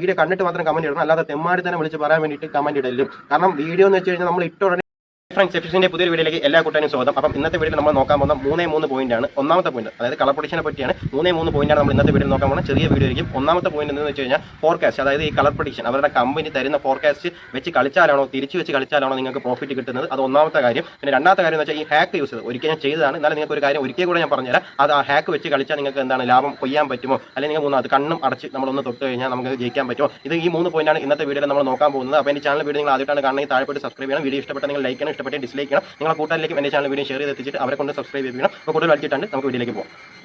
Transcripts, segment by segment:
Video കണ്ടിട്ട് മാത്രം comment ഇടണം. അല്ലാതെ തെമ്മാടി തന്നെ വിളിച്ച് പറയാൻ വേണ്ടിയിട്ട് കമന്റ് ഇടലും കാരണം വീഡിയോ എന്ന് വെച്ച് കഴിഞ്ഞാൽ നമ്മൾ ഇട്ട ഫ്രണ്ട്സ് എഫിസിന്റെ പുതിയൊരു വീഡിയോയിലേക്ക് എല്ലാ കൂട്ടാനും സ്വാഗതം. അപ്പം ഇന്നത്തെ വീഡിയോയിൽ നമ്മൾ നോക്കാൻ പോകുന്ന മൂന്നേ മൂന്ന് പോയിന്റ് ആണ്. ഒന്നാമത്തെ പോയിന്റ് അതായത് കളർ പ്രൊഡിക്ഷനെ പറ്റിയാണ് മൂന്നേ മൂന്ന് പോയിന്റ് ആണ് നമ്മൾ ഇന്നത്തെ വീഡിയോയിൽ നോക്കാൻ പോകുന്നത്. ചെറിയ വീഡിയോ ആയിരിക്കും. ഒന്നാമത്തെ പോയിന്റ് എന്ന് വെച്ച് കഴിഞ്ഞാൽ ഫോർകാസ്റ്റ് അതായത് ഈ കളർ പ്രൊഡിക്ഷൻ അവരുടെ കമ്പനി തരുന്ന ഫോർകാസ്റ്റ് വെച്ച് കളിച്ചാലാണോ തിരിച്ചു വെച്ച് കളിച്ചാലാണോ നിങ്ങൾക്ക് പ്രോഫിറ്റ് കിട്ടുന്നത്? അത് ഒന്നാമത്തെ കാര്യം. പിന്നെ രണ്ടാമത്തെ കാര്യം എന്ന് വെച്ചാൽ ഈ ഹാക്ക് യൂസ് ചെയ്ത് ഒരിക്കൽ ഞാൻ ചെയ്തതാണ്. എന്നാലും നിങ്ങൾക്ക് ഒരു കാര്യം ഒരിക്കൽ കൂടെ ഞാൻ പറഞ്ഞുതരാം. അത് ആ ഹാക്ക് വെച്ച് കളിച്ചാൽ നിങ്ങൾക്ക് എന്താണ് ലാഭം കൊയ്യാൻ പറ്റുമോ? അല്ലെങ്കിൽ നിങ്ങൾ അത് കണ്ണും അടച്ച് നമ്മളൊന്ന് തൊട്ട് കഴിഞ്ഞാൽ നമുക്ക് ജയിക്കാൻ പറ്റുമോ? ഇത് ഈ മൂന്ന് പോയിന്റാണ് ഇന്നത്തെ വീഡിയോയിൽ നമ്മൾ നോക്കാൻ പോകുന്നത്. അപ്പോൾ എന്റെ ചാനൽ വീഡിയോ നിങ്ങൾ ആദ്യമായിട്ടാണ് കാണുന്നത് താഴെപ്പെട്ട് സബ്സ്ക്രൈബ് ചെയ്യണം. വീഡിയോ ഇഷ്ടപ്പെട്ടെങ്കിൽ ലൈക്ക് ചെയ്യണം. ഇഷ്ടപ്പെട്ട ഡിസ്ലൈക്ക് ചെയ്യണം. നിങ്ങളുടെ കൂട്ടാനിലേക്കും എന്റെ ചാനൽ വീഡിയോ ഷെയർ ചെയ്ത് എത്തിച്ചിട്ട് അവരെ കൊണ്ട് സബ്സ്ക്രൈബ് ചെയ്യണം അപ്പോൾ കൂടുതൽ വലിച്ചിട്ടാണ് നമുക്ക് വീഡിയോയിലേക്ക് പോകാം.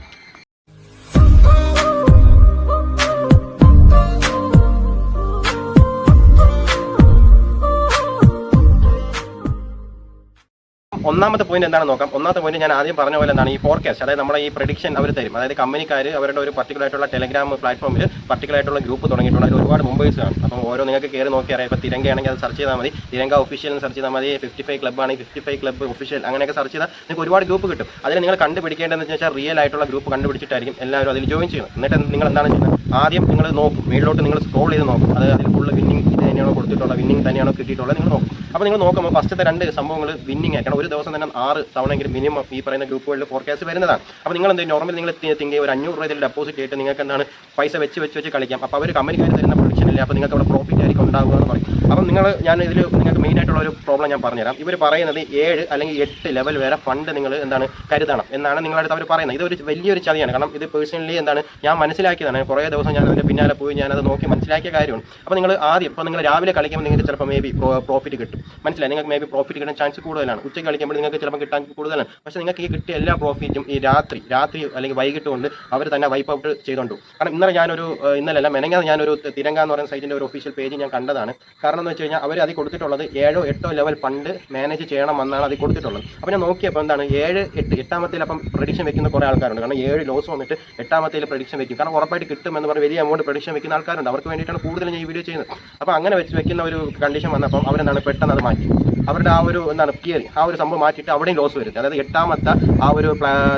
ഒന്നാമത്തെ പോയിന്റ് എന്താണെന്ന് നോക്കാം. ഒന്നാമത്തെ പോയിന്റ് ഞാൻ ആദ്യം പറഞ്ഞ പോലെ എന്താണ് ഈ ഫോർകാസ്റ്റ് അതായത് നമ്മുടെ ഈ പ്രഡിക്ഷൻ അവർ തരും. അതായത് കമ്പനിക്കാർ അവരുടെ ഒരു പർട്ടിക്കുലർ ആയിട്ടുള്ള ടെലഗ്രാം പ്ലാറ്റ്ഫോമിൽ പർട്ടിക്കുലർ ആയിട്ടുള്ള ഗ്രൂപ്പ് തുടങ്ങിയിട്ടുണ്ട്. അതിൽ ഒരുപാട് മുമ്പേഴ്സ് ആണ് അപ്പം ഓരോ നിങ്ങൾക്ക് കയറി നോക്കി അറിയാം. ഇപ്പോൾ തിരങ്കയാണെങ്കിൽ അത് സെർച്ച് ചെയ്താൽ മതി. തിരങ്ക ഒഫീഷ്യൽ സെർച്ച് ചെയ്താൽ മതി. ഫിഫ്റ്റി ഫൈവ് ക്ലബ് ആണെങ്കിൽ ഫിഫ്റ്റി ഫൈവ് ക്ലബ് ഒഫീഷ്യൽ അങ്ങനെയൊക്കെ സെർച്ച് ചെയ്താൽ നിങ്ങൾക്ക് ഒരുപാട് ഗ്രൂപ്പ് കിട്ടും. അതിൽ നിങ്ങൾ കണ്ടുപിടിക്കേണ്ടതെന്ന് വെച്ചാൽ റിയൽ ആയിട്ടുള്ള ഗ്രൂപ്പ് കണ്ടുപിടിച്ചിട്ടായിരിക്കും എല്ലാവരും അതിൽ ജോയിൻ ചെയ്യുന്നത് എന്നിട്ട് നിങ്ങൾ എന്താണ് ചെയ്യുന്നത്? ആദ്യം നിങ്ങൾ നോക്കും. മേളിലോട്ട് നിങ്ങൾ സ്ക്രോൾ ചെയ്ത് നോക്കും. അത് അതിൽ ഫുള്ള് വിന്നിങ് തന്നെയാണോ കൊടുത്തിട്ടുള്ളത്? വിന്നിങ് തന്നെയാണോ കിട്ടിയിട്ടുള്ളത്? നിങ്ങൾ നോക്കും. അപ്പോൾ നിങ്ങൾ നോക്കുമ്പോൾ ഫസ്റ്റത്തെ രണ്ട് സംഭവങ്ങൾ വിന്നിങ് ആക്കണം ഒരു ദിവസം തന്നെ ആറ് തവണയെങ്കിലും മിനിമം ഈ പറയുന്ന ഗ്രൂപ്പുകളിൽ ഫോർകാസ്റ്റ് വരുന്നതാണ്. അപ്പോൾ നിങ്ങൾ എന്ത് നോർമൽ നിങ്ങൾ തിങ്കി ഒരു അഞ്ഞൂറ് രൂപ ഡെപ്പോസിറ്റ് ആയിട്ട് നിങ്ങൾക്ക് എന്താണ്? പൈസ വെച്ച് വെച്ച് വെച്ച് കളിക്കാം. അപ്പോൾ അവർ കമ്പനിക്കാർ തരുന്ന പ്രൊഡിക്ഷൻ ഇല്ല? അപ്പോൾ നിങ്ങൾക്ക് അവിടെ പ്രോഫിറ്റ് ആയിരിക്കും ഉണ്ടാവുക എന്ന് പറയും. അപ്പം നിങ്ങൾ ഞാൻ ഇതിൽ നിങ്ങൾക്ക് മെയിൻ ആയിട്ടുള്ള ഒരു പ്രോബ്ലം ഞാൻ പറഞ്ഞുതരാം. ഇവർ പറയുന്നത് ഏഴ് അല്ലെങ്കിൽ എട്ട് ലെവൽ വരെ ഫണ്ട് നിങ്ങൾ എന്താണ്? കരുതണം എന്നാണ് നിങ്ങളടുത്ത് അവർ പറയുന്നത്. ഇതൊരു വലിയൊരു ചതിയാണ്. കാരണം ഇത് പേഴ്സണലി എന്താണ്? ഞാൻ മനസ്സിലാക്കിയതാണ്. കുറേ ദിവസം ഞാൻ അതിന്റെ പിന്നാലെ പോയി ഞാനത് നോക്കി മനസ്സിലാക്കിയ കാര്യമാണ്. അപ്പോൾ നിങ്ങൾ ആദ്യം ഇപ്പോൾ നിങ്ങൾ രാവിലെ കളിക്കുമ്പോൾ നിങ്ങൾക്ക് ചിലപ്പോൾ മേ ബി പ്രോഫിറ്റ് കിട്ടും. മനസ്സിലായി? നിങ്ങൾക്ക് മേ ബി പ്രോഫിറ്റ് കിട്ടാൻ ചാൻസ് കൂടുതലാണ്. ഉച്ചയ്ക്ക് കളിക്കുമ്പോൾ നിങ്ങൾക്ക് ചിലപ്പോൾ കിട്ടാൻ കൂടുതലാണ്. പക്ഷേ നിങ്ങൾക്ക് ഈ കിട്ടിയ എല്ലാ പ്രോഫിറ്റും ഈ രാത്രി രാത്രി അല്ലെങ്കിൽ വൈകിട്ട് കൊണ്ട് അവർ തന്നെ വൈപ്പ് ഔട്ട് ചെയ്തുകൊണ്ടു കാരണം ഇന്നലെ ഞാനൊരു ഏഹ്, ഇന്നലെ അല്ല മെനങ്ങാതെ ഞാനൊരു തിരങ്ക എന്ന് പറയുന്ന സൈറ്റിന്റെ ഒരു ഒഫീഷ്യൽ പേജ് ഞാൻ കണ്ടതാണ്. കാരണം എന്ന് വെച്ച് കഴിഞ്ഞാൽ അവർ അതിൽ കൊടുത്തിട്ടുള്ളത് ഏഴോ എട്ടോ ലെവൽ ഫണ്ട് മാനേജ് ചെയ്യണം എന്നാണ് അതിൽ കൊടുത്തിട്ടുള്ളത്. അപ്പോൾ ഞാൻ നോക്കിയപ്പോൾ എന്താണ് ഏഴ് എട്ട് എട്ടാമത്തേൽ അപ്പം പ്രഡിക്ഷൻ വെക്കുന്ന കുറേ ആൾക്കാരുണ്ട്. കാരണം ഏഴ് ലോസ് വന്നിട്ട് എട്ടാമത്തേൽ പ്രഡിക്ഷൻ വെക്കും. കാരണം ഉറപ്പായിട്ട് കിട്ടുമെന്ന് പറഞ്ഞ് വലിയ എമൗണ്ട് പ്രഡിക്ഷൻ വെക്കുന്ന ആൾക്കാരുണ്ട്. അവർക്ക് വേണ്ടിയിട്ടാണ് കൂടുതൽ ഞാൻ ഈ വീഡിയോ ചെയ്യുന്നത്. അപ്പോൾ അങ്ങനെ വെച്ച് വെക്കുന്ന ഒരു കണ്ടീഷൻ വന്നപ്പം അവരെന്താണ് പെട്ടെന്ന് അത് മാറ്റി. അവരുടെ ആ ഒരു എന്താണ് പിയറിങ് ആ ഒരു സംഭവം മാറ്റിയിട്ട് അവിടെയും ലോസ് വരുത്തി. അതായത് എട്ടാമത്തെ ആ ഒരു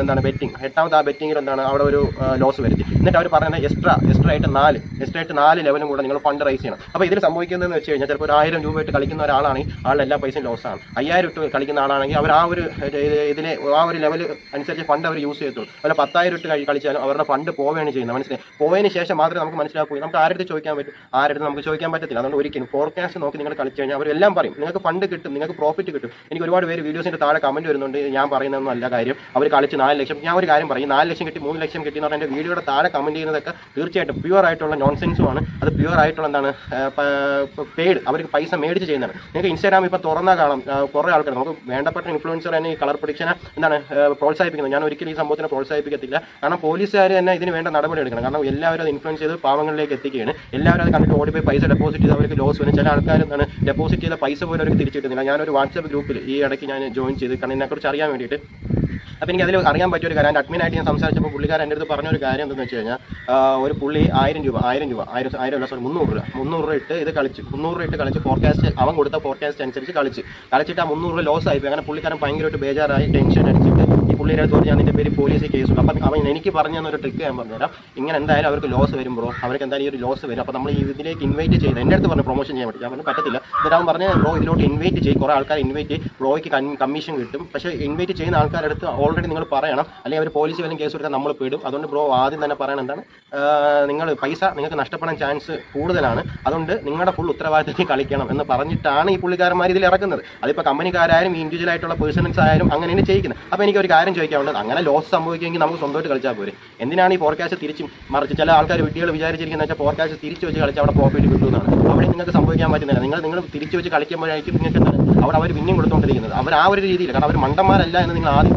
എന്താണ് ബെറ്റിംഗ് എട്ടാമത്തെ ആ ബെറ്റിംഗിൽ എന്താണ് അവിടെ ഒരു ലോസ് വരുത്തി. എന്നിട്ട് അവർ പറയുന്നത് എക്സ്ട്രാ എക്സ്ട്രാ ആയിട്ട് നാല് എക്സ്ട്രാ ആയിട്ട് നാല് ലെവലും കൂടെ നിങ്ങൾ ഫണ്ട് റൈസ് ചെയ്യണം. അപ്പോൾ ഇതിൽ സംഭവിക്കുന്നതെന്ന് വെച്ച് കഴിഞ്ഞാൽ ചിലപ്പോൾ ഒരു ആയിരം രൂപയായിട്ട് കളിക്കുന്ന ഒരാളാണെങ്കിൽ ആളുടെ എല്ലാ പൈസയും ലോസ് ആണ്. അയ്യായിരം ഇട്ട് കളിക്കുന്ന ആളാണെങ്കിൽ അവർ ആ ഒരു ഇതിനെ ആ ഒരു ലെവൽ അനുസരിച്ച് ഫണ്ട് അവർ യൂസ് ചെയ്യത്തുള്ളൂ. അല്ല പത്തായിരം ഇട്ട് കളിച്ചാലും അവരുടെ ഫണ്ട് പോവുകയാണ് ചെയ്യുന്നത്. മനസ്സിലായി? പോയതിന് ശേഷം മാത്രമേ നമുക്ക് മനസ്സിലാക്കൂ നമുക്ക് ആരുടെ ചോദിക്കാൻ പറ്റും? ആരുടെ നമുക്ക് ചോദിക്കാൻ പറ്റത്തില്ല. അതുകൊണ്ട് ഒരിക്കലും ഫോർകാസ്റ്റ് നോക്കി നിങ്ങൾ കളിച്ചു കഴിഞ്ഞാൽ അവരെല്ലാം പറയും. നിങ്ങൾക്ക് ഫണ്ട് കിട്ടും നിങ്ങൾക്ക് പ്രോഫിറ്റ് കിട്ടും. എനിക്ക് ഒരുപാട് പേര് വീഡിയോസിന്റെ താഴെ കമന്റ് വരുന്നുണ്ട്. ഞാൻ പറയുന്നതൊന്നും അല്ല കാര്യം. അവർ കളിച്ച് നാല് ലക്ഷം ഞാൻ ഒരു കാര്യം പറയും. നാല് ലക്ഷം കിട്ടി മൂന്ന് ലക്ഷം കിട്ടി എന്ന് പറഞ്ഞാൽ വീഡിയോയുടെ താഴെ കമന്റ് ചെയ്യുന്നതൊക്കെ തീർച്ചയായിട്ടും പ്യുവർ ആയിട്ടുള്ള നോൺസെൻസുമാണ് അത് പ്യുവർ ആയിട്ടുള്ള എന്താണ് പെയ്ഡ് അവർക്ക് പൈസ മേടിച്ച് ചെയ്യുന്നതാണ് നിങ്ങൾക്ക് ഇൻസ്റ്റാഗ്രാം ഇപ്പോൾ തുറന്ന കാണാം. കുറേ ആൾക്കാർ നമുക്ക് വേണ്ടപ്പെട്ട ഇൻഫ്ലുവൻസർ തന്നെ ഈ കളർ പ്രൊഡിക്ഷനെ എന്താണ് പ്രോത്സാഹിപ്പിക്കുന്നത് ഞാൻ ഒരിക്കലും ഈ സംഭവത്തിനെ പ്രോത്സാഹിപ്പിക്കത്തില്ല. കാരണം പോലീസുകാർ തന്നെ ഇതിന് വേണ്ട നടപടി എടുക്കണം. കാരണം എല്ലാവരും അത് ഇൻഫ്ലുവൻസ് ചെയ്ത് പാവങ്ങളിലേക്ക് എത്തിക്കുകയാണ്. എല്ലാവരും അത് കണ്ടിട്ട് ഓടിപ്പോയി പൈസ ഡെപ്പോസിറ്റ് ചെയ്ത് അവർക്ക് ലോസ് വരും. ചില ആൾക്കാർ എന്താണ് ഡെപ്പോസിറ്റ് ചെയ്ത പൈസ പോലും അവർക്ക് തിരിച്ചു കിട്ടുന്നില്ല. ഞാനൊരു വാട്സാപ്പ് ഗ്രൂപ്പിൽ ഈ ഇടയ്ക്ക് ഞാൻ ജോയിൻ ചെയ്ത്. കാരണം ഇതിനെക്കുറിച്ച് അറിയാൻ വേണ്ടിയിട്ട് അപ്പോൾ എനിക്ക് അതിൽ അറിയാൻ പറ്റിയ ഒരു കാര്യം എന്റെ അഡ്മിനായിട്ട് ഞാൻ സംസാരിച്ചപ്പോൾ പുള്ളിക്കാരൻ എന്റെ അടുത്ത് പറഞ്ഞ ഒരു കാര്യം എന്താണെന്ന് വെച്ച് കഴിഞ്ഞാൽ ഒരു പുള്ളി ആയിരം രൂപ ആയിരം രൂപ ആയിരം ആയിരം അല്ല സോറി മുന്നൂറ് രൂപ മുന്നൂറ് രൂപ ഇട്ട് ഇത് കളിച്ച് മുന്നൂറ് രൂപ ഇട്ട് കളിച്ച് ഫോർകാസ്റ്റ് അവൻ കൊടുത്ത ഫോർകാസ്റ്റ് അനുസരിച്ച് കളിച്ച്. കളിച്ചിട്ട് ആ മുന്നൂറ് രൂപ ലോസ് ആയി അങ്ങനെ പുള്ളിക്കാരൻ ഭയങ്കരമായിട്ട് ബേജാറായി ടെൻഷൻ അടിച്ചിട്ട് ഈ പുള്ളിയുടെ അടുത്ത് ഞാൻ നിന്റെ പേര് പോലീസ് കേസ് അപ്പം അവൻ എനിക്ക് പറഞ്ഞു തന്ന ഒരു ട്രിക്ക് ഞാൻ പറഞ്ഞുതരാം ഇങ്ങനെ എന്തായാലും അവർക്ക് ലോസ് വരും ബ്രോ അവർക്ക് എന്തായാലും ഈ ഒരു ലോസ് വരും. അപ്പോൾ നമ്മൾ ഈ ഇതിലേക്ക് ഇൻവൈറ്റ് ചെയ്ത് എന്റെ അടുത്ത് പറഞ്ഞു പ്രൊമോഷൻ ചെയ്യാൻ പറ്റും ഞാൻ പറഞ്ഞു പറ്റത്തില്ല. എന്നിട്ട് അവൻ പറഞ്ഞു ബ്രോ ഇതിലോട്ട് ഇൻവൈറ്റ് ചെയ്യും. കുറേ ആൾക്കാർ ഇൻവൈറ്റ് ബ്രോയ്ക്ക് കമ്മീഷൻ കിട്ടും. പക്ഷേ ഇൻവൈറ്റ് ചെയ്യുന്ന ആൾക്കാരുടെ അടുത്ത് ഓൾറെഡി നിങ്ങൾ പറയണം. അല്ലെങ്കിൽ അവർ പോലീസ് വല്ലതും കേസ് കൊടുത്താൽ നമ്മൾ പെടും. അതുകൊണ്ട് ബ്രോ ആദ്യം തന്നെ പറയണം എന്താണ്? നിങ്ങൾ പൈസ നിങ്ങൾക്ക് നഷ്ടപ്പെടാൻ ചാൻസ് കൂടുതലാണ്. അതുകൊണ്ട് നിങ്ങളുടെ ഫുൾ ഉത്തരവാദിത്തത്തിൽ കളിക്കണം എന്ന് പറഞ്ഞിട്ടാണ് ഈ പുള്ളിക്കാരന്മാർ ഇതിൽ ഇറക്കുന്നത്. അതിപ്പോൾ കമ്പനിക്കാരായാലും ഇൻഡിവിജ്വൽ ആയിട്ടുള്ള പേഴ്സൺസ് ആയാലും അങ്ങനെയാണ് ചെയ്യുന്നത് അപ്പോൾ എനിക്ക് ഒരു കാര്യം ചോദിക്കാനുള്ളത് അങ്ങനെ ലോസ് സംഭവിക്കുമെങ്കിൽ നമുക്ക് സ്വന്തമായിട്ട് കളിച്ചാൽ പോരെ. എന്തിനാണ് ഈ ഫോർകാസ്റ്റ് തിരിച്ച് മറിച്ച്? ചില ആൾക്കാർ വിട്ടികൾ വിചാരിച്ചിരിക്കുന്നത് വെച്ചാൽ ഫോർകാസ്റ്റ് തിരിച്ച് വെച്ച് കളിച്ചാൽ അവിടെ പ്രോഫിറ്റ് കിട്ടുന്നതാണ് അവിടെ നിങ്ങൾക്ക് സംഭവിക്കാൻ പറ്റുന്നില്ല. നിങ്ങൾ നിങ്ങൾ തിരിച്ച് വെച്ച് കളിക്കുമ്പോഴായിരിക്കും നിങ്ങൾക്ക് എന്താണ്? അവിടെ അവർ പിന്നെയും കൊടുത്തുകൊണ്ടിരിക്കുന്നത് അവർ ആ ഒരു രീതിയിൽ കാരണം അവർ മണ്ടന്മാരല്ല എന്ന് നിങ്ങൾ ആദ്യം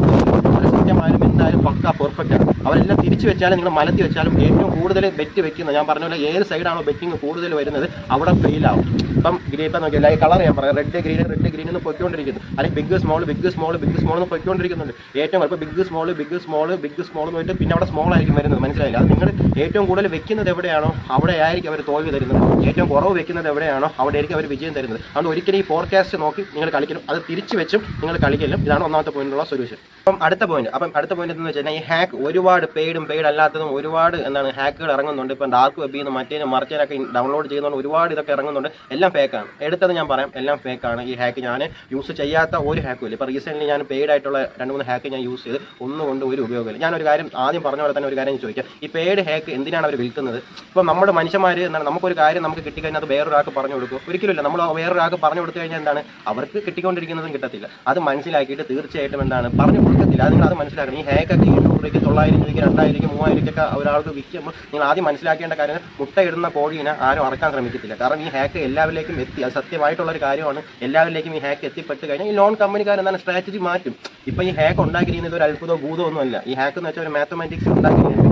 അവർ സത്യമായാലും എന്തായാലും പക്ക പെർഫെക്റ്റ് ആണ്. അവരെല്ലാം തിരിച്ചു വെച്ചാലും നിങ്ങൾ മലത്തി വെച്ചാലും ഏറ്റവും കൂടുതൽ ബെറ്റ് വെക്കുന്നത്. ഞാൻ പറഞ്ഞ പോലെ ഏത് സൈഡാണോ ബെറ്റിംഗ് കൂടുതൽ വരുന്നത് അവിടെ ഫെയിൽ ആവും. ഇപ്പം ഇപ്പം നോക്കിയാൽ കളർ ഞാൻ പറയാം. റെഡ് ഗ്രീൻ റെഡ് ഗ്രീൻ എന്ന് പൊയ്ക്കൊണ്ടിരിക്കുന്നു. അല്ലെങ്കിൽ big small big small big small എന്ന് പൊയ്ക്കൊണ്ടിരിക്കുന്നുണ്ട്. ഏറ്റവും ഇപ്പോൾ big small big small big small എന്ന് പോയിട്ട് പിന്നെ അവിടെ സ്മോൾ ആയിരിക്കും വരുന്നത്. മനസ്സിലായില്ല? അത് നിങ്ങൾ ഏറ്റവും കൂടുതൽ വെക്കുന്നത് എവിടെയാണോ അവിടെ ആയിരിക്കും അവർ തോൽവി തരുന്നത്. ഏറ്റവും കുറവ് വെക്കുന്നത് എവിടെയാണോ അവിടെ ആയിരിക്കും അവർ വിജയം തരുന്നത്. അതുകൊണ്ട് ഒരിക്കലും ഈ ഫോർകാസ്റ്റ് നോക്കി നിങ്ങൾ കളിക്കണം. അത് തിരിച്ചു വെച്ചും നിങ്ങൾ കളിക്കലും. ഇതാണ് ഒന്നാമത്തെ പോയിന്റുള്ള സൊല്യൂഷൻ അപ്പം അടുത്ത പോയിന്റ് അപ്പം അടുത്ത പോയിന്റ് എന്ന് വെച്ചാൽ ഈ ഹാക്ക് ഒരുപാട് പെയ്ഡും പെയ്ഡ് അല്ലാത്തതും ഒരുപാട് എന്താണ് ഹാക്കുകൾ ഇറങ്ങുന്നുണ്ട്. ഇപ്പം ഡാർക്ക് വെബിൽ നിന്ന് മറ്റേനും മറിച്ചേനൊക്കെ ഡൗൺലോഡ് ചെയ്യുന്നതുകൊണ്ട് ഒരുപാട് ഇതൊക്കെ ഇറങ്ങുന്നുണ്ട്. എല്ലാം ഫേക്കാണ് എടുത്തത് ഞാൻ പറയാം എല്ലാം ഫേക്കാണ് ഈ ഹാക്ക് ഞാൻ യൂസ് ചെയ്യാത്ത ഒരു ഹാക്കും ഇല്ല. ഇപ്പോൾ റീസെന്റ്ലി ഞാൻ പെയ്ഡ് ആയിട്ടുള്ള രണ്ട് മൂന്ന് ഹാക്ക് ഞാൻ യൂസ് ചെയ്ത് ഒന്നും കൊണ്ട് ഒരു ഉപയോഗമില്ല ഞാനൊരു കാര്യം ആദ്യം പറഞ്ഞ പോലെ തന്നെ ഒരു കാര്യം ചോദിക്കാം. ഈ പെയ്ഡ് ഹാക്ക് എന്തിനാണ് അവർ വിൽക്കുന്നത്? ഇപ്പം നമ്മുടെ മനുഷ്യന്മാർ എന്താണ് നമുക്കൊരു കാര്യം നമുക്ക് കിട്ടിക്കഴിഞ്ഞാൽ അത് വേറൊരാൾക്ക് പറഞ്ഞു കൊടുക്കും. ഒരിക്കലുമില്ല നമ്മൾ വേറൊരാൾക്ക് പറഞ്ഞു കൊടുത്തു കഴിഞ്ഞാൽ എന്താണ്? അവർക്ക് കിട്ടിക്കൊണ്ടിരിക്കുന്നതും കിട്ടത്തില്ല. അത് മനസ്സിലാക്കിയിട്ട് തീർച്ചയായിട്ടും എന്താണ്? പറഞ്ഞു കൊടുക്കത്തില്ല. അത് നിങ്ങൾ അത് മനസ്സിലാക്കണം ഈ ഹേക്കൊക്കെ ഇരുന്നൂറ് രൂപയ്ക്ക് തൊള്ളായിരം രൂപയ്ക്ക് രണ്ടായിരം രൂപയ്ക്ക് മൂവായിരം രൂപയ്ക്കൊക്കെ ഒരാൾക്ക് വിൽക്കുമ്പോൾ നിങ്ങൾ ആദ്യം മനസ്സിലാക്കേണ്ട കാര്യം മുട്ടയിടുന്ന കോഴീനെ ആരും അറക്കാൻ ശ്രമിക്കത്തില്ല. കാരണം ഈ ഹാക്ക് എല്ലാവരിലേക്കും എത്തി. അത് സത്യമായിട്ടുള്ള ഒരു കാര്യമാണ്. എല്ലാവരിലേക്കും ഈ ഹാക്ക് എത്തിപ്പെട്ട് കഴിഞ്ഞാൽ ഈ ലോൺ കമ്പനിക്കാർ എന്താണ് സ്ട്രാറ്റജി മാറ്റും. ഇപ്പം ഈ ഹാക്ക് ഉണ്ടാക്കിയിരിക്കുന്നത് ഒരു അത്ഭുതമോ ഭൂതമോ ഒന്നുമല്ല ഈ ഹാക്ക് എന്ന് വെച്ചാൽ ഒരു മാത്തമാറ്റിക്സ് ഉണ്ടാക്കിയിരിക്കുന്നത്.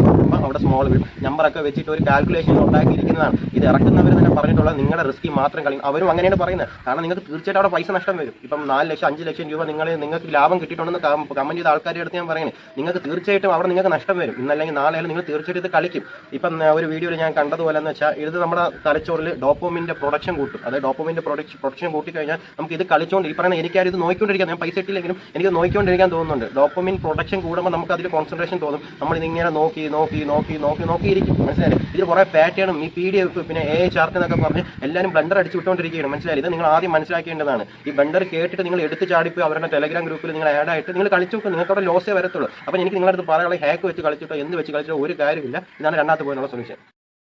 അവിടെ സ്മോൾ നമ്പറൊക്കെ വെച്ചിട്ട് ഒരു കാൽക്കുലേഷൻ ഉണ്ടാക്കിയിരിക്കുന്നതാണ്. ഇത് ഇറക്കുന്നവർ തന്നെ പറഞ്ഞിട്ടുള്ള നിങ്ങളുടെ റിസ്ക് മാത്രം കളയും അവരും അങ്ങനെയാണ് പറയുന്നത്. കാരണം നിങ്ങൾക്ക് തീർച്ചയായിട്ടും അവിടെ പൈസ നഷ്ടം വരും. ഇപ്പം നാല് ലക്ഷം അഞ്ച് ലക്ഷം രൂപ നിങ്ങൾ നിങ്ങൾക്ക് ലാഭം കിട്ടിയിട്ടുണ്ടെന്ന് കമന്റ് ചെയ്ത ആൾക്കാരുടെ അടുത്ത് ഞാൻ പറയുന്നത് നിങ്ങൾക്ക് തീർച്ചയായിട്ടും അവിടെ നിങ്ങൾക്ക് നഷ്ടം വരും. ഇന്നല്ലെങ്കിൽ നാളെ നിങ്ങൾ തീർച്ചയായിട്ടും ഇത് കളിക്കും. ഇപ്പം ഒരു വീഡിയോയിൽ ഞാൻ കണ്ടതുപോലെ എന്ന് വെച്ചാൽ ഇത് നമ്മുടെ തലച്ചോറിൽ ഡോപ്പോമിന്റെ പ്രൊഡക്ഷൻ കൂട്ടും. അതായത് ഡോപ്പോമിന്റെ പ്രൊഡക്ഷൻ പ്രൊഡക്ഷൻ കൂട്ടി കഴിഞ്ഞാൽ നമുക്ക് ഇത് കളിച്ചുകൊണ്ട് ഈ പറയുന്ന എനിക്കാരും ഇത് നോക്കിക്കൊണ്ടിരിക്കാൻ ഞാൻ പൈസ ഇട്ടില്ലെങ്കിലും എനിക്ക് നോക്കിക്കൊണ്ടിരിക്കാൻ തോന്നുന്നുണ്ട്. ഡോപ്പോമിൻ പ്രൊഡക്ഷൻ കൂടുമ്പോൾ നമുക്ക് അതിൽ കോൺസെൻട്രേഷൻ തോന്നും. നമ്മൾ ഇങ്ങനെ നോക്കി നോക്കി നോക്കി നോക്കി നോക്കിയിരിക്കും. മനസ്സിലായി ഇതിൽ കുറേ പാറ്റേണും ഈ പി ഡി എഫ് പിന്നെ എ ചാർക്ക് എന്നൊക്കെ പറഞ്ഞ് എല്ലാവരും ബ്ലണ്ടർ അടിച്ച് വിട്ടുകൊണ്ടിരിക്കുകയാണ് മനസ്സിലായി ഇത് നിങ്ങൾ ആദ്യം മനസ്സിലാക്കേണ്ടതാണ്. ഈ ബ്ലണ്ടർ കേട്ടിട്ട് നിങ്ങൾ എടുത്ത് ചാടിപ്പോയി അവരുടെ ടെലഗ്രാം ഗ്രൂപ്പിൽ നിങ്ങൾ ആഡ് ആയിട്ട് നിങ്ങൾ കളിച്ചു നോക്കും. നിങ്ങൾക്ക് അവിടെ ലോസേ വരത്തുള്ളൂ. അപ്പോൾ എനിക്ക് നിങ്ങളുടെ അടുത്ത് പറയാനുള്ള ഹാക്ക് വെച്ച് കളിച്ചിട്ടോ എന്ത് വെച്ച് കളിച്ചിട്ടോ ഒരു കാര്യമില്ല. ഇതാണ് രണ്ടാമത്തെ പോയിന്റുള്ള സൊല്യൂഷൻ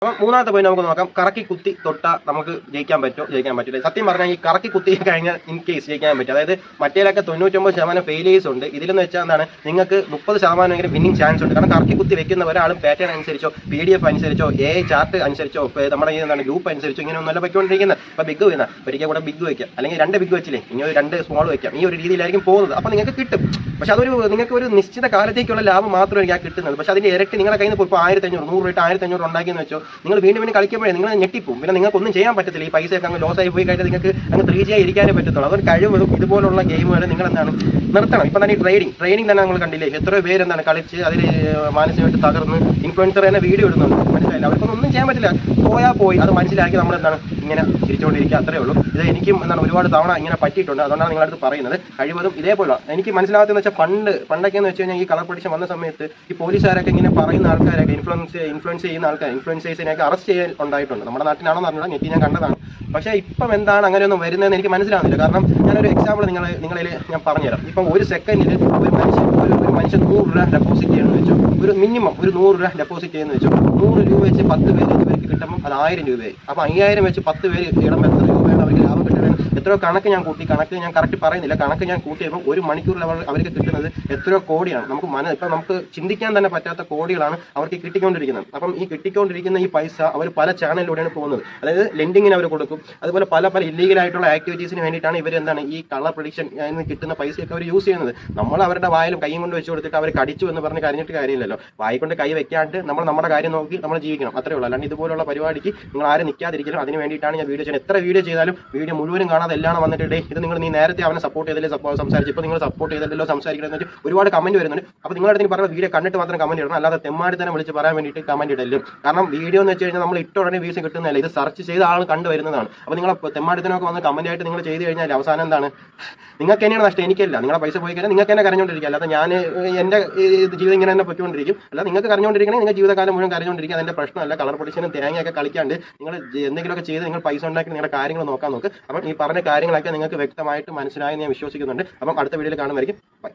അപ്പം മൂന്നാമത്തെ പോയിന്റ് നമുക്ക് നോക്കാം. കറക്കി കുത്തി തൊട്ട നമുക്ക് ജയിക്കാൻ പറ്റുമോ ജയിക്കാൻ പറ്റില്ല. സത്യം പറഞ്ഞാൽ ഈ കറക്കി കുത്തി കഴിഞ്ഞാൽ ഇൻ കേസ് ജയിക്കാൻ പറ്റും അതായത് മറ്റേലൊക്കെ തൊണ്ണൂറ്റൊമ്പത് ശതമാനം ഫെയിലിയേഴ്സ് ഉണ്ട്. ഇതിലെന്ന് വെച്ചാൽ എന്താണ്? നിങ്ങൾക്ക് മുപ്പത് ശതമാനമെങ്കിലും വിന്നിംഗ് ചാൻസ് ഉണ്ട്. കാരണം കറക്കി കുത്തി വെക്കുന്ന ഒരാളും പാറ്റേൺ അനുസരിച്ചോ പി ഡി എഫ് അനുസരിച്ചോ എ ചാർട്ട് അനുസരിച്ചോ നമ്മുടെ ഈ എന്താണ് ഗ്രൂപ്പ് അനുസരിച്ചോ ഇങ്ങനെ ഒന്നല്ല പൊയ്ക്കൊണ്ടിരിക്കുന്നത് അപ്പോൾ ബിഗ് വരുന്ന ഒരിക്കൽ കൂടെ ബിഗ് വയ്ക്കാം. അല്ലെങ്കിൽ രണ്ട് ബിഗ് വെച്ചില്ലേ? ഇനി ഒരു രണ്ട് സ്മോൾ വയ്ക്കാം. ഈ ഒരു രീതിയിലായിരിക്കും പോകുന്നത്. അപ്പോൾ നിങ്ങൾക്ക് കിട്ടും. പക്ഷെ അതൊരു നിങ്ങൾക്ക് ഒരു നിശ്ചിത കാലത്തേക്കുള്ള ലാഭം മാത്രമായിരിക്കും ആ കിട്ടുന്നത്. പക്ഷെ അതിന്റെ ഇരട്ടി നിങ്ങളുടെ കയ്യിൽ നിന്ന് ഇപ്പോൾ ആയിരത്തി അഞ്ഞൂറ് നൂറ് രൂപ ആയിരത്തി അഞ്ഞൂറ് ഉണ്ടാക്കിയെന്ന് വെച്ചോ നിങ്ങൾ വീണ്ടും വീണ്ടും കളിക്കുമ്പോഴേ നിങ്ങൾ ഞെട്ടിപ്പോവും പിന്നെ നിങ്ങൾക്ക് ഒന്നും ചെയ്യാൻ പറ്റത്തില്ല. ഈ പൈസയൊക്കെ അങ്ങ് ലോസ് ആയി പോയി കഴിഞ്ഞാൽ നിങ്ങൾക്ക് അങ്ങ് ത്രീ ജി ആയി ഇരിക്കാനേ പറ്റത്തുള്ളൂ. അതൊരു കഴിവ് ഇതുപോലുള്ള ഗെയിമുകൾ നിങ്ങൾ എന്താണ് നിർത്തണം. ഇപ്പം തന്നെ ഈ ട്രേഡിംഗ് ട്രെയിനിങ് തന്നെ നമ്മൾ കണ്ടില്ലേ? എത്രയോ പേര് എന്താണ് കളിച്ച് അതിൽ മാനസികമായിട്ട് തകർന്ന് ഇൻഫ്ലുവൻസർ തന്നെ വീഡിയോ ഇടുന്നുണ്ട്. മനസ്സിലായില്ല? അവർക്കൊന്നും ഒന്നും ചെയ്യാൻ പറ്റില്ല. പോയാൽ പോയി. അത് മനസ്സിലാക്കി നമ്മൾ എന്താണ് ഇങ്ങനെ ചിരിച്ചുകൊണ്ടിരിക്കുക. അത്രേ ഉള്ളൂ. ഇത് എനിക്കും എന്താണ് ഒരുപാട് തവണ ഇങ്ങനെ പറ്റിയിട്ടുണ്ട്. അതുകൊണ്ടാണ് നിങ്ങളടുത്ത് പറയുന്നത്. കഴിവതും ഇതേപോലെ എനിക്ക് മനസ്സിലാകാത്തതെന്ന് വെച്ചാൽ പണ്ട് പണ്ടൊക്കെ എന്ന് വെച്ച് കഴിഞ്ഞാൽ ഈ കളർ പൊടിഷൻ വന്ന സമയത്ത് ഈ പോലീസുകാരൊക്കെ ഇങ്ങനെ പറയുന്ന ആൾക്കാരൊക്കെ ഇൻഫ്ലുവൻസ് ഇൻഫ്ലുവൻസ് ചെയ്യുന്ന ആൾക്കാർ ഇൻഫ്ലുവൻസേഴ്സിനെയൊക്കെ അറസ്റ്റ് ചെയ്യാൻ ഉണ്ടായിട്ടുണ്ട്. നമ്മുടെ നാട്ടിലാണെന്ന് അറിഞ്ഞാൽ നെറ്റി ഞാൻ കണ്ടതാണ്. പക്ഷേ ഇപ്പം എന്താണ് അങ്ങനെയൊന്നും വരുന്നതെന്ന് എനിക്ക് മനസ്സിലാവുന്നില്ല കാരണം ഞാനൊരു എക്സാമ്പിൾ നിങ്ങൾ നിങ്ങളിൽ ഞാൻ പറഞ്ഞുതരാം. ഇപ്പം ഒരു സെക്കൻഡിൽ ഒരു മനുഷ്യൻ ഒരു മനുഷ്യൻ നൂറ് രൂപ ഡെപ്പോസിറ്റ് ചെയ്യണമെന്ന് വെച്ചു. ഒരു മിനിമം ഒരു നൂറ് രൂപ ഡെപ്പോസിറ്റ് ചെയ്യുന്നു വെച്ചു. നൂറ് രൂപ വെച്ച് പത്ത് പേര് ഇവർക്ക് കിട്ടുമ്പോൾ അത് ആയിരം രൂപയായി. അപ്പോൾ അയ്യായിരം വെച്ച് പത്ത് പേര് ഇടുമ്പോൾ എത്ര രൂപയാണ് അവർക്ക് ലാഭം കിട്ടുന്നത്? എത്രയോ കണക്ക് ഞാൻ കൂട്ടി കണക്ക് ഞാൻ കറക്റ്റ് പറയുന്നില്ല. കണക്ക് ഞാൻ കൂട്ടിയപ്പോൾ ഒരു മണിക്കൂറിൽ അവർ അവർക്ക് കിട്ടുന്നത് എത്രയോ കോടിയാണ്. നമുക്ക് മന ഇപ്പം നമുക്ക് ചിന്തിക്കാൻ തന്നെ പറ്റാത്ത കോടികളാണ് അവർക്ക് കിട്ടിക്കൊണ്ടിരിക്കുന്നത്. അപ്പം ഈ കിട്ടിക്കൊണ്ടിരിക്കുന്ന ഈ പൈസ അവർ പല ചാനലിലൂടെയാണ് പോകുന്നത്. അതായത് ലെൻഡിങ്ങിന് അവർ കൊടുക്കും. അതുപോലെ പല പല ഇല്ലീഗൽ ആയിട്ടുള്ള ആക്ടിവിറ്റീസിന് വേണ്ടിയിട്ടാണ് ഇവർ എന്താണ് ഈ കളർ പ്രൊഡിക്ഷൻ കിട്ടുന്ന പൈസയൊക്കെ അവർ യൂസ് ചെയ്യുന്നത്. നമ്മൾ അവരുടെ വായിലും കൈയും കൊണ്ട് വെച്ച് കൊടുത്തിട്ട് അവർ കടിച്ചു എന്ന് പറഞ്ഞ് കരഞ്ഞിട്ട് കാര്യമില്ലല്ലോ. വായി കൊണ്ട് കൈ വെക്കാണ്ട് നമ്മൾ നമ്മുടെ കാര്യം നോക്കി നമ്മൾ ജീവിക്കണം. അത്രേ ഉള്ളൂ. അല്ലാണ്ട് ഇതുപോലുള്ള പരിപാടിക്ക് നിങ്ങൾ ആരും നിൽക്കാതിരിക്കലും അതിന് വേണ്ടിയിട്ടാണ് ഞാൻ വീഡിയോ ചെയ്യുന്നത്. എത്ര വീഡിയോ ചെയ്താലും വീഡിയോ മുഴുവനും കാണാതെ എല്ലാം വന്നിട്ട്? "ഡേയ്, ഇത് നിങ്ങൾ നീ നേരത്തെ അവനെ സപ്പോർട്ട് ചെയ്തല്ലേ സംസാരിച്ചു? ഇപ്പോൾ നിങ്ങൾ സപ്പോർട്ട് ചെയ്തല്ലോ സംസാരിക്കണം വെച്ചാൽ വെച്ച് ഒരുപാട് കമന്റ് വരുന്നുണ്ട്. അപ്പോൾ നിങ്ങളുടെ അടുത്ത് പറഞ്ഞ വീഡിയോ കണ്ടിട്ട് മാത്രം കമന്റ് ഇടണം. അല്ലാതെ തെമ്മാടി തന്നെ വിളിച്ച് പറയാൻ വേണ്ടിയിട്ട് കമന്റ് ഇടലും കാരണം വീഡിയോ എന്ന് വെച്ച് കഴിഞ്ഞാൽ നമ്മൾ ഇട്ട ഉടനെ വ്യൂസ് കിട്ടുന്നില്ല ഇത് സെർച്ച് ചെയ്ത ആൾ കണ്ടു വരുന്നതാണ്. അപ്പോൾ നിങ്ങൾ തെമ്മാടിത്തനൊക്കെ വന്ന് കമന്റ് ആയിട്ട് നിങ്ങൾ ചെയ്ത് കഴിഞ്ഞാൽ അവസാനം എന്താണ്? നിങ്ങൾക്ക് തന്നെയാണ് നഷ്ടം. എനിക്കല്ല. നിങ്ങളെ പൈസ പോയി കഴിഞ്ഞാൽ നിങ്ങൾക്ക് തന്നെ കരഞ്ഞുകൊണ്ടിരിക്കുക അല്ലാതെ ഞാൻ എന്റെ ജീവിതം ഇങ്ങനെ തന്നെ പൊയ്ക്കൊണ്ടിരിക്കും. അല്ല നിങ്ങൾക്ക് കരഞ്ഞുകൊണ്ടിരിക്കണേ നിങ്ങൾ ജീവിതകാലം മുഴുവൻ കരഞ്ഞുകൊണ്ടിരിക്കുക അതിന്റെ പ്രശ്നമല്ല. കളർ പൊടിച്ചനും തേങ്ങയൊക്കെ കളിക്കാണ്ട് നിങ്ങൾ എന്തെങ്കിലുമൊക്കെ ചെയ്ത് നിങ്ങൾ പൈസ ഉണ്ടാക്കി നിങ്ങളുടെ കാര്യങ്ങൾ നോക്കാൻ നോക്ക്. അപ്പം ഈ പറഞ്ഞ കാര്യങ്ങളൊക്കെ നിങ്ങൾക്ക് വ്യക്തമായിട്ട് മനസ്സിലായി ഞാൻ വിശ്വസിക്കുന്നുണ്ട്. അപ്പം അടുത്ത വീഡിയോയിൽ കാണുമായിരിക്കും ബൈ